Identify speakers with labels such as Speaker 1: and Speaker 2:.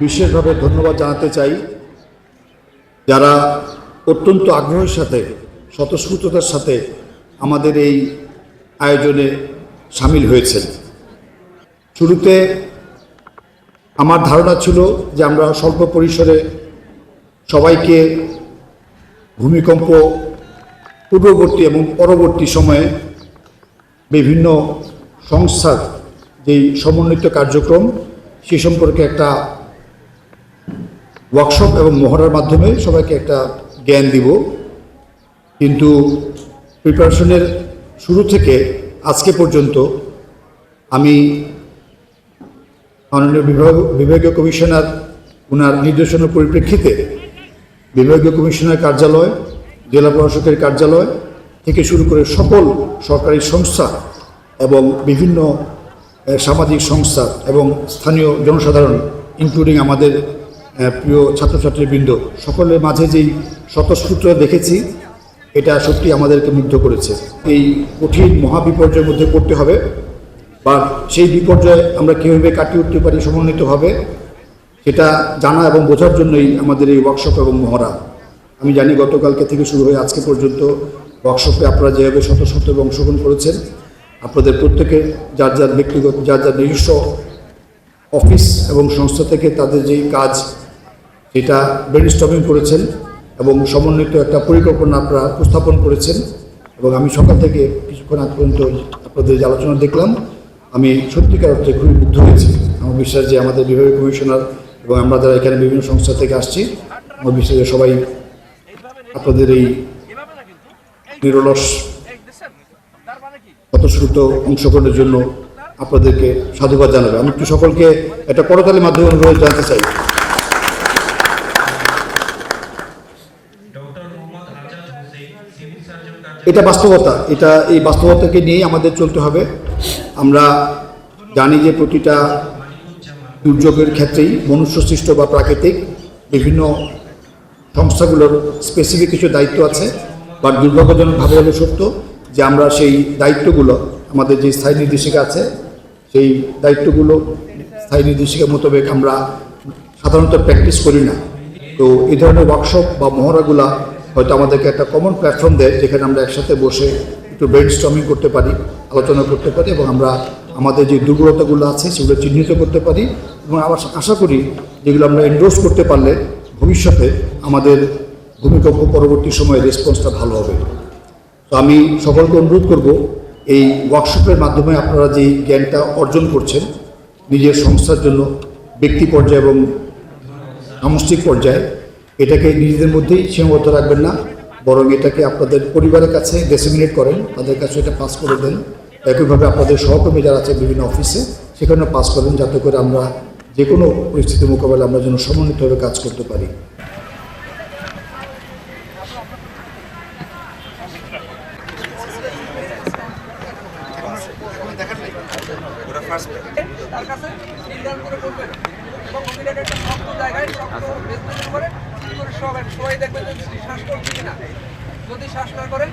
Speaker 1: বিশেষভাবে ধন্যবাদ জানাতে চাই যারা অত্যন্ত আগ্রহের সাথে, স্বতঃস্ফূর্ততার সাথে আমাদের এই আয়োজনে সামিল হয়েছেন। শুরুতে আমার ধারণা ছিল যে আমরা স্বল্প পরিসরে সবাইকে ভূমিকম্প পূর্ববর্তী এবং পরবর্তী সময়ে বিভিন্ন সংস্থার যেই সমন্বিত কার্যক্রম, সে সম্পর্কে একটা ওয়ার্কশপ এবং মহড়ার মাধ্যমে সবাইকে একটা জ্ঞান দিব। কিন্তু প্রিপারেশনের শুরু থেকে আজকে পর্যন্ত আমি মাননীয় বিভাগ বিভাগীয় কমিশনার ওনার নির্দেশনার পরিপ্রেক্ষিতে বিভাগীয় কমিশনার কার্যালয়, জেলা প্রশাসকের কার্যালয় থেকে শুরু করে সকল সরকারি সংস্থা এবং বিভিন্ন সামাজিক সংস্থা এবং স্থানীয় জনসাধারণ ইনক্লুডিং আমাদের প্রিয় ছাত্রছাত্রীবৃন্দ, সকলের মাঝে যেই স্বতঃস্ফূর্ত দেখেছি, এটা সত্যি আমাদেরকে মুগ্ধ করেছে। এই কঠিন মহাবিপর্যয়ের মধ্যে পড়তে হবে, বা সেই বিপর্যয়ে আমরা কীভাবে কাটিয়ে উঠতে পারি সমন্বিতভাবে, সেটা জানা এবং বোঝার জন্যই আমাদের এই ওয়ার্কশপ এবং মহড়া। আমি জানি গতকালকে থেকে শুরু হয়ে আজকে পর্যন্ত ওয়ার্কশপে আপনারা যেভাবে শত শত অংশগ্রহণ করেছেন, আপনাদের প্রত্যেকে যার যার ব্যক্তিগত, যার যার নিজস্ব অফিস এবং সংস্থা থেকে তাদের যেই কাজ সেটা ব্রেনস্টর্মিং করেছেন এবং সমন্বিত একটা পরিকল্পনা আপনারা উপস্থাপন করেছেন এবং আমি সকাল থেকে কিছুক্ষণ আগ পর্যন্ত আপনাদের যে আলোচনা দেখলাম, আমি সত্যিকার অর্থে খুবই মুগ্ধ হয়েছি। আমার বিশ্বাস যে আমাদের বিভাগীয় কমিশনার এবং আমরা যারা এখানে বিভিন্ন সংস্থা থেকে আসছি, আমার বিশ্বাস যে সবাই আপনাদের এই নিরলস স্বতঃস্ফূর্ত অংশগ্রহণের জন্য আপনাদেরকে সাধুবাদ জানাবে। আমি একটু সকলকে একটা করতালির মাধ্যমে অনুরোধ জানতে চাই। এটা বাস্তবতা। এটা এই বাস্তবতাকে নিয়েই আমাদের চলতে হবে। আমরা জানি যে প্রতিটা দুর্যোগের ক্ষেত্রেই মনুষ্য সৃষ্ট বা প্রাকৃতিক বিভিন্ন সংস্থাগুলোর স্পেসিফিক কিছু দায়িত্ব আছে বা দুর্ভাগ্যজনকভাবে হলো সত্য যে আমরা সেই দায়িত্বগুলো, আমাদের যে স্থায়ী নির্দেশিকা আছে, সেই দায়িত্বগুলো স্থায়ী নির্দেশিকা মোতাবেক আমরা সাধারণত প্র্যাকটিস করি না। তো এই ধরনের ওয়ার্কশপ বা মহড়াগুলা হয়তো আমাদেরকে একটা কমন প্ল্যাটফর্ম দেয়, যেখানে আমরা একসাথে বসে একটু ব্রেন স্টর্মিং করতে পারি, আলোচনা করতে পারি এবং আমরা আমাদের যে দুর্বলতাগুলো আছে সেগুলো চিহ্নিত করতে পারি এবং আবার আশা করি যেগুলো আমরা এন্ডোর্স করতে পারলে ভবিষ্যতে আমাদের ভূমিকম্প পরবর্তী সময়ে রেসপন্সটা ভালো হবে। তো আমি সকলকে অনুরোধ করব, এই ওয়ার্কশপের মাধ্যমে আপনারা যে জ্ঞানটা অর্জন করছেন, নিজের সংস্থার জন্য, ব্যক্তি পর্যায়ে এবং সামষ্টিক পর্যায়ে এটাকে নিজেদের মধ্যেই সীমাবদ্ধ রাখবেন না, বরং এটাকে আপনাদের পরিবারের কাছে ডেসিমিনেট করেন, তাদের কাছে এটা পাস করে দেন। একইভাবে আপনাদের সহকর্মী যারা আছে বিভিন্ন অফিসে সেখানেও পাস করেন, যাতে করে আমরা যে কোনো পরিস্থিতি মোকাবেলা আমরা যেন সমন্বিতভাবে কাজ করতে পারি।
Speaker 2: তার কাছে নির্ধারণ করে করবেন এবং মহিলার একটা শক্ত জায়গায় শক্ত করে সবাই দেখবেন যদি শ্বাস করছে কিনা যদি শ্বাস না করে